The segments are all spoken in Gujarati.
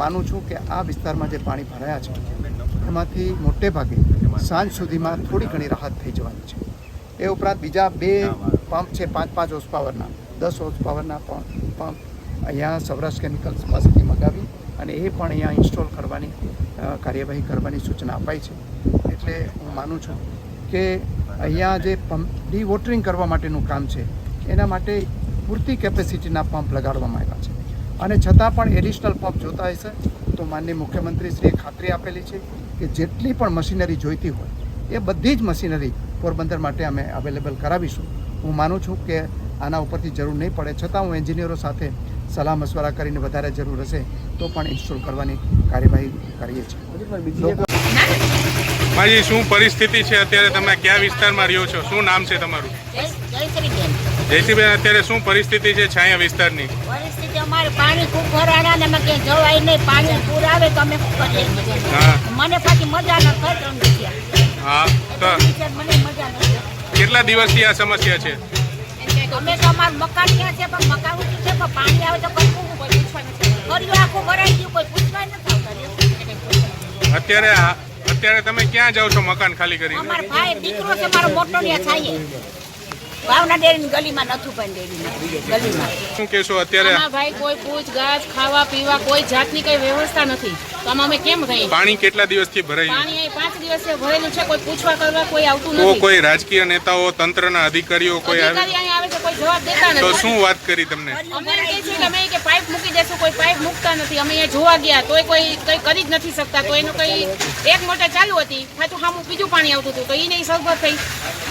માનું છું કે આ વિસ્તારમાં જે પાણી ભરાયા છે, એમાંથી મોટે ભાગે સાંજ સુધીમાં થોડી ઘણી રાહત થઈ જવાની છે. એ ઉપરાંત બીજા બે પંપ છે, પાંચ પાંચ હોર્સ પાવરના દસ હોર્સ પાવરના પણ પંપ અહીંયા સૌરાષ્ટ્ર કેમિકલ્સ પાસેથી મગાવી અને એ પણ અહીંયા ઇન્સ્ટોલ કરવાની કાર્યવાહી કરવાની સૂચના અપાઈ છે. એટલે હું માનું છું કે અહીંયા જે પંપ ડી વોટરિંગ કરવા માટેનું કામ છે, એના માટે પૂરતી કેપેસિટીના પંપ લગાડવામાં આવ્યા છે. અને છતાં પણ એડિશનલ પંપ જોતા હશે તો માનનીય મુખ્યમંત્રીશ્રીએ ખાતરી આપેલી છે કે જેટલી પણ મશીનરી જોઈતી હોય એ બધી જ મશીનરી પોરબંદર માટે અમે અવેલેબલ કરાવીશું. હું માનું છું કે આના ઉપરથી જરૂર નહીં પડે. છતાં હું એન્જિનિયરો સાથે સલાહ મશવરા કરીને વધારે જરૂર હશે તો પણ ઇન્સ્ટોલ કરવાની કાર્યવાહી કરીએ છીએ. માજી શું પરિસ્થિતિ છે અત્યારે? તમે કયા વિસ્તારમાં રહ્યો છો? શું નામ છે તમારું? જયશ્રીબેન અત્યારે શું પરિસ્થિતિ છે છાયા વિસ્તારની? અમારે પાણી ખૂબ ભરાણા ને અમે ક્યાંય જવાય નહીં પાણી પૂર આવે તો અમે શું મને પાછી મજા ન થાય ત્રણ રૂપિયા હા તો ત્રણ રૂપિયા મને મજા નથી કેટલા દિવસથી આ સમસ્યા છે? અમે તો અમારું મકાન ક્યાં છે પણ મકાન ઊંચું છે પણ પાણી આવે તો કોઈ પૂછવા નથી ફર્યું આખું ભરાઈ ગયું કોઈ પૂછવા નથી અત્યારે અત્યારે તમે ક્યાં જાઓ છો મકાન ખાલી કરી અમારો ભાઈ દીકરો છે મારો મોટો ને થાય ભાવના ડેરીની ગલીમાં નથુ પણ ડેરીની ગલીમાં. શું કહેશો અત્યારે? આમાં ભાઈ કોઈ પૂછ ગાછ ખાવા પીવા કોઈ જાતની કઈ વ્યવસ્થા નથી. તો આમાં અમે કેમ રહી પાણી કેટલા દિવસથી ભરાયું પાણી અહીં પાંચ દિવસે ભરેલું છે કોઈ પૂછવા કરવા કોઈ આવતું નથી. કોઈ રાજકીય નેતાઓ તંત્રના અધિકારીઓ કોઈ આવે? અધિકારી અહીં આવે છે કોઈ જવાબ દેતા તો શું વાત કરી તમને? અમે કે અમે કે પાઇપ મૂકી કોઈ પાઇપ મૂકતા નથી. અમે અહીંયા જોવા ગયા તોય કોઈ કઈ કરી જ નથી શકતા. તો એનું કઈ એક મોટર ચાલુ હતી. પાછું સામું બીજું પાણી આવતું હતું. તો એ નહીં સગવડ થઈ.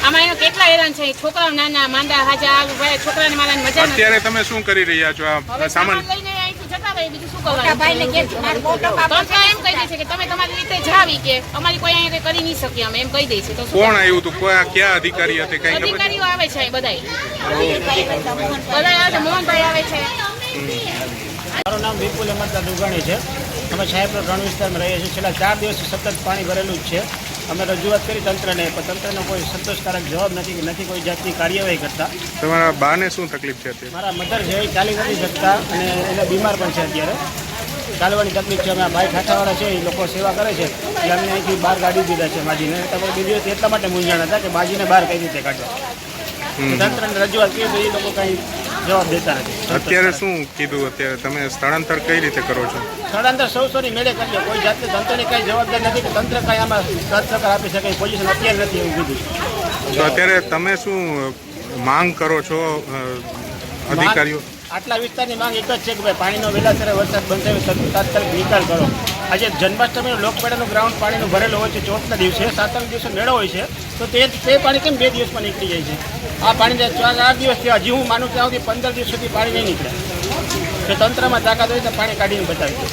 આમાં એનો કેટલા હેરાન છે. છોકરાઓ નાના માંદા હાજા ભાઈ છોકરાને મારા મજા અત્યારે તમે શું કરી રહ્યા છો? આ સામાન લઈને જતા રહે બીજું શું કરવાનું? એમ કહી દે છે કે તમે તમારી રીતે જાવી કે અમારી કોઈ અહીંયા કંઈ કરી નહીં શકીએ અમે એમ કહી દે છે. તો કોણ આવ્યું હતું? કયા અધિકારી હતી? કઈ અધિકારીઓ આવે છે બધાય. બધા મોહનભાઈ આવે છે. મારું નામ વિપુલ અમરતા દુગાણી છે. અમે સાહેબનો રણ વિસ્તારમાં રહીએ છીએ. છેલ્લા ચાર દિવસથી સતત પાણી ભરેલું જ છે. અમે રજૂઆત કરી તંત્રને પણ તંત્રનો કોઈ સંતોષકારક જવાબ નથી કે નથી કોઈ જાતની કાર્યવાહી કરતા. તમારા બાને શું તકલીફ છે મારા મધર છે એ ચાલી નથી શકતા અને એને બીમાર પણ છે અત્યારે. ચાલવાની તકલીફ છે. અમે આ ભાઈ ખાઠાવાળા છે એ લોકો સેવા કરે છે. એ અમને અહીંથી બહાર કાઢી દીધા છે બાજીને. તમે બીજી વખત એટલા માટે મૂંઝાણ હતા કે બાજીને બહાર કઈ રીતે કાઢવા? તંત્રને રજૂઆત કરી તો એ લોકો કંઈ જવાબ દેતા નથી. અત્યારે શું કીધું? અત્યારે તમે સ્થળાંતર કઈ રીતે કરો છો? સ્થળાંતર સૌ સૌની મેળે કરીએ કોઈ જાતે તંત્રની કઈ જવાબદારી નથી કે તંત્ર કઈ આમાં સાથ સહકાર આપી શકે પોઝિશન અત્યારે નથી એવું કીધું. તો અત્યારે તમે શું માંગ કરો છો અધિકારીઓ? આટલા વિસ્તારની માંગ એક જ છે કે ભાઈ પાણીનો વહેલાસરે વરસાદ બંધ થયો તાત્કાલિક નિકાલ કરો. આજે જન્માષ્ટમીનું લોકમેળાનું ગ્રાઉન્ડ પાણીનું ભરેલું હોય છે ચોથના દિવસે સાતમ દિવસે મેળો હોય છે. તો તે તે પાણી કેમ બે દિવસમાં નીકળી જાય છે? આ પાણી ચાર ચાર દિવસ થયા, હજી હું માનું ત્યાં સુધી પંદર દિવસ સુધી પાણી નહીં નીકળે. તો તંત્રમાં તાકાત હોય તો પાણી કાઢીને બતાવી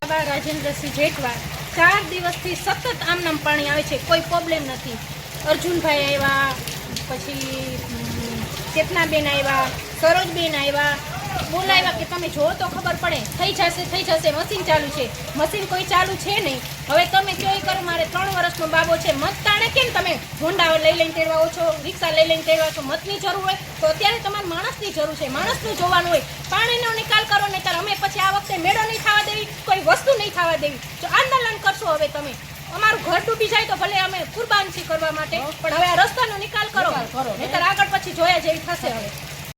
બાબા રાજેન્દ્રસિંહ જેઠવા ચાર દિવસથી સતત આમનામ પાણી આવે છે, કોઈ પ્રોબ્લેમ નથી. અર્જુનભાઈ આવ્યા, પછી ચેતનાબેન આવ્યા, સરોજબેન આવ્યા બોલાવ્યા કે તમે જો તો ખબર પડે. થઈ જશે થઈ જશે મશીન ચાલુ છે. મશીન કોઈ ચાલુ છે નહીં. હવે તમે કયો કરો મારે ત્રણ વર્ષનો બાબો છે. મત તાણે કેમ તમે હોન્ડા લઈ લઈને તેડવાઓ છો રિક્ષા લઈ લઈને તેડવા છો? મતની જરૂર હોય તો અત્યારે તમારે માણસની જરૂર છે. માણસનું જોવાનું હોય. પાણીનો નિકાલ કરો ને ત્યારે અમે પછી આ વખતે મેળો નહીં થવા દેવી કોઈ વસ્તુ નહીં થવા દેવી. જો આંદોલન કરશો હવે તમે. અમારું ઘર ડૂબી જાય તો ભલે અમે કુરબાન છીએ કરવા માટે પણ હવે આ રસ્તાનો નિકાલ કરો. નહીતર આગળ પછી જોયા જેવી થશે હવે.